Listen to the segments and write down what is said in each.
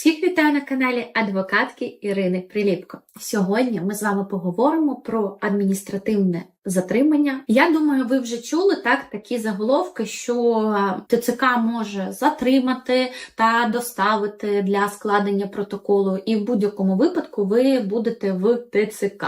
Всіх вітаю на каналі адвокатки Ірини Приліпко. Сьогодні ми з вами поговоримо про адміністративне затримання. Я думаю, ви вже чули так такі заголовки, що ТЦК може затримати та доставити для складення протоколу, і в будь-якому випадку ви будете в ТЦК.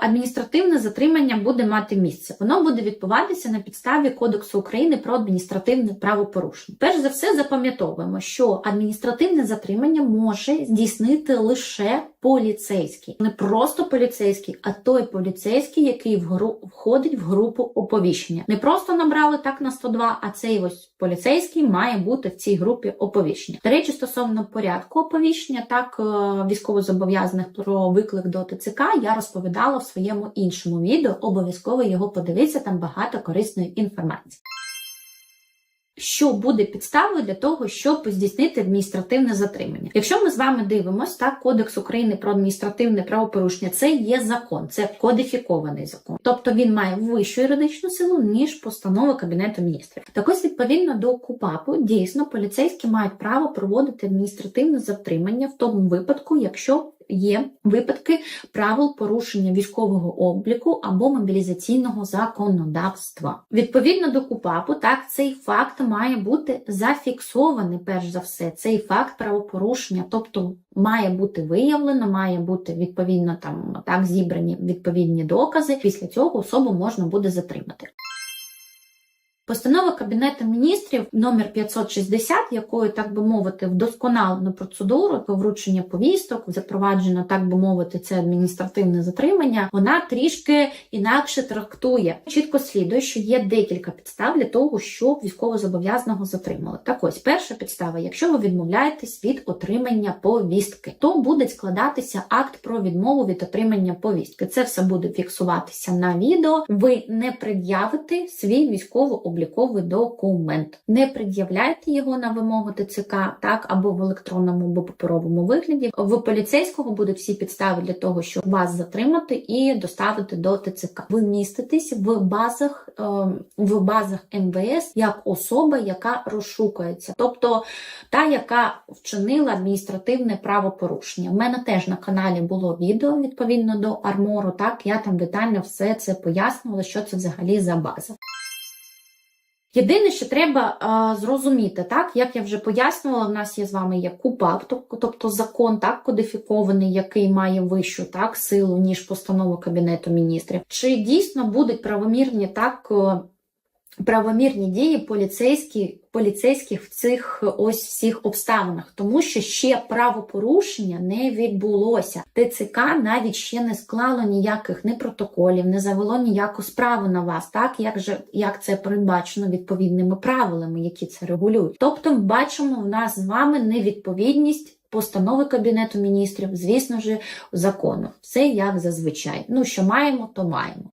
Адміністративне затримання буде мати місце. Воно буде відбуватися на підставі Кодексу України про адміністративне правопорушення. Перш за все, запам'ятовуємо, що адміністративне затримання може здійснити лише поліцейський, не просто поліцейський, а той поліцейський, який в гру входить в групу оповіщення. Не просто набрали так на 102, а цей ось поліцейський має бути в цій групі оповіщення. До речі, стосовно порядку оповіщення, так е, військовозобов'язаних про виклик до ТЦК я розповідала в своєму іншому відео. Обов'язково його подивіться, там багато корисної інформації. Що буде підставою для того, щоб здійснити адміністративне затримання? Якщо ми з вами дивимося, так Кодекс України про адміністративне правопорушення це є закон, це кодифікований закон, тобто він має вищу юридичну силу ніж постанова Кабінету міністрів. Так ось відповідно до КУПАПу дійсно поліцейські мають право проводити адміністративне затримання в тому випадку, якщо є випадки правил порушення військового обліку або мобілізаційного законодавства. Відповідно до КУПАПу, так цей факт має бути зафіксований, перш за все, цей факт правопорушення, тобто має бути виявлено, має бути відповідно там так зібрані відповідні докази. Після цього особу можна буде затримати. Постанова Кабінету міністрів номер 560, якою, так би мовити, вдосконалено процедуру вручення повісток, запроваджено, так би мовити, це адміністративне затримання, вона трішки інакше трактує. Чітко слідує, що є декілька підстав для того, щоб військовозобов'язаного затримали. Так ось перша підстава, якщо ви відмовляєтесь від отримання повістки, то буде складатися акт про відмову від отримання повістки. Це все буде фіксуватися на відео. Ви не пред'явите свій військово обліковий документ. Не пред'являйте його на вимогу ТЦК, так, або в електронному або паперовому вигляді. В поліцейського будуть всі підстави для того, щоб вас затримати і доставити до ТЦК. Ви міститесь в базах е, в базах МВС як особа, яка розшукується, тобто та, яка вчинила адміністративне правопорушення. У мене теж на каналі було відео відповідно до армору. Так я там детально все це пояснювала, що це взагалі за база. Єдине, що треба а, зрозуміти, так, як я вже пояснювала, в нас є з вами є КУПАП, тобто закон так кодифікований, який має вищу так, силу, ніж постанова Кабінету міністрів. Чи дійсно будуть правомірні так правомірні дії поліцейські, поліцейських в цих ось всіх обставинах, тому що ще правопорушення не відбулося. ТЦК навіть ще не склало ніяких ні протоколів, не завело ніяку справу на вас, так як же як це передбачено відповідними правилами, які це регулюють. Тобто, бачимо в нас з вами невідповідність. Постанови Кабінету міністрів, звісно ж, закону. Все як зазвичай. Ну, що маємо, то маємо.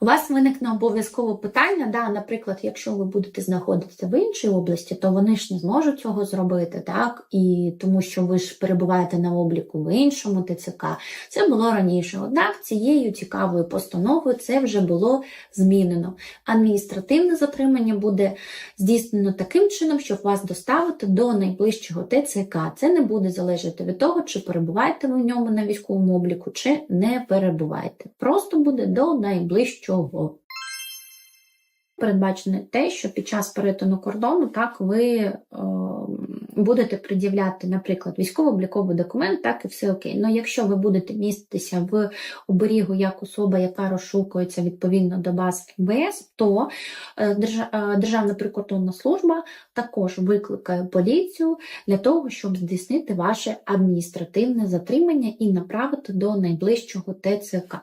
У вас виникне обов'язково питання, да, наприклад, якщо ви будете знаходитися в іншій області, то вони ж не зможуть цього зробити, так? І тому що ви ж перебуваєте на обліку в іншому ТЦК. Це було раніше. Однак цією цікавою постановою це вже було змінено. Адміністративне затримання буде здійснено таким чином, щоб вас доставити до найближчого ТЦК. Це не буде залежати від того, чи перебуваєте ви в ньому на військовому обліку, чи не перебуваєте. Просто буде до найближчого чого. Передбачене те, що під час перетину кордону так ви е, будете пред'являти, наприклад, військово-обліковий документ, так і все окей. Ну, якщо ви будете міститися в оберігу як особа, яка розшукується відповідно до баз МВС, то е, Державна прикордонна служба також викликає поліцію для того, щоб здійснити ваше адміністративне затримання і направити до найближчого ТЦК.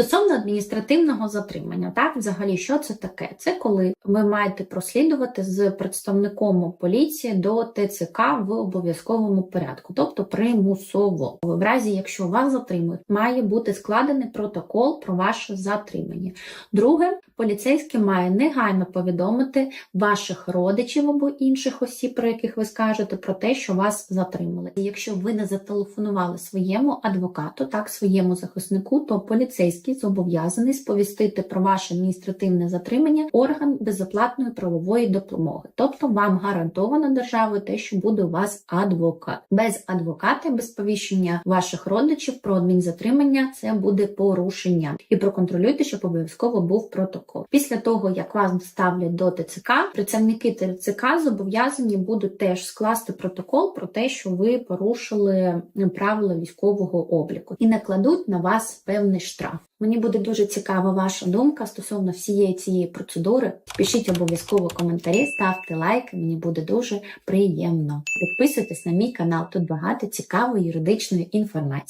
Стосовно адміністративного затримання, так, взагалі, що це таке? Це коли ви маєте прослідувати з представником поліції до ТЦК в обов'язковому порядку, тобто примусово. В разі, якщо вас затримують, має бути складений протокол про ваше затримання. Друге, поліцейський має негайно повідомити ваших родичів або інших осіб, про яких ви скажете, про те, що вас затримали. І якщо ви не зателефонували своєму адвокату, так своєму захиснику, то поліцейський відомості зобов'язаний сповістити про ваше адміністративне затримання орган безоплатної правової допомоги. Тобто вам гарантовано державою те, що буде у вас адвокат. Без адвоката, без повіщення ваших родичів про адмінзатримання це буде порушення. І проконтролюйте, щоб обов'язково був протокол. Після того, як вас доставлять до ТЦК, працівники ТЦК зобов'язані будуть теж скласти протокол про те, що ви порушили правила військового обліку, і накладуть на вас певний штраф. Мені буде дуже цікава ваша думка стосовно всієї цієї процедури. Пишіть обов'язково коментарі, ставте лайки, мені буде дуже приємно. Підписуйтесь на мій канал, тут багато цікавої юридичної інформації.